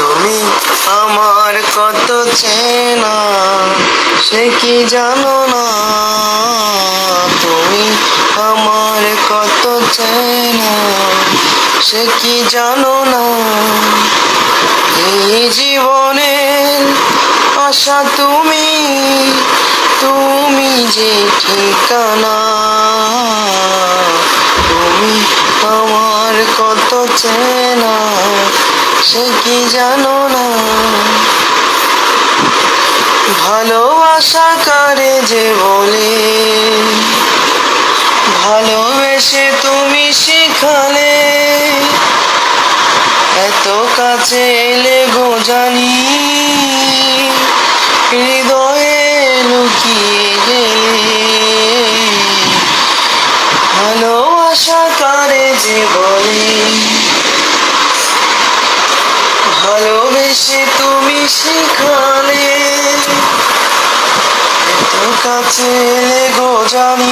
তুমি আমার কত চেনা, সে কি জানো না? তুমি আমার কত চেনা, সে কি জানো না? এই জীবনের আশা তুমি তুমি যে ঠিকানা? তুমি আমার কত চেনা সে কি জানো না? ভালোবাসা করে যে বলে? ভালোবেসে তুমি শিখালে। এত কাছে এলে গো জানি। হৃদয়ে লুকিয়ে গেলে ভালোবাসা কারে যে বলে? ভালোবেসে তুমি শিখালে। এত কাছে গো জানি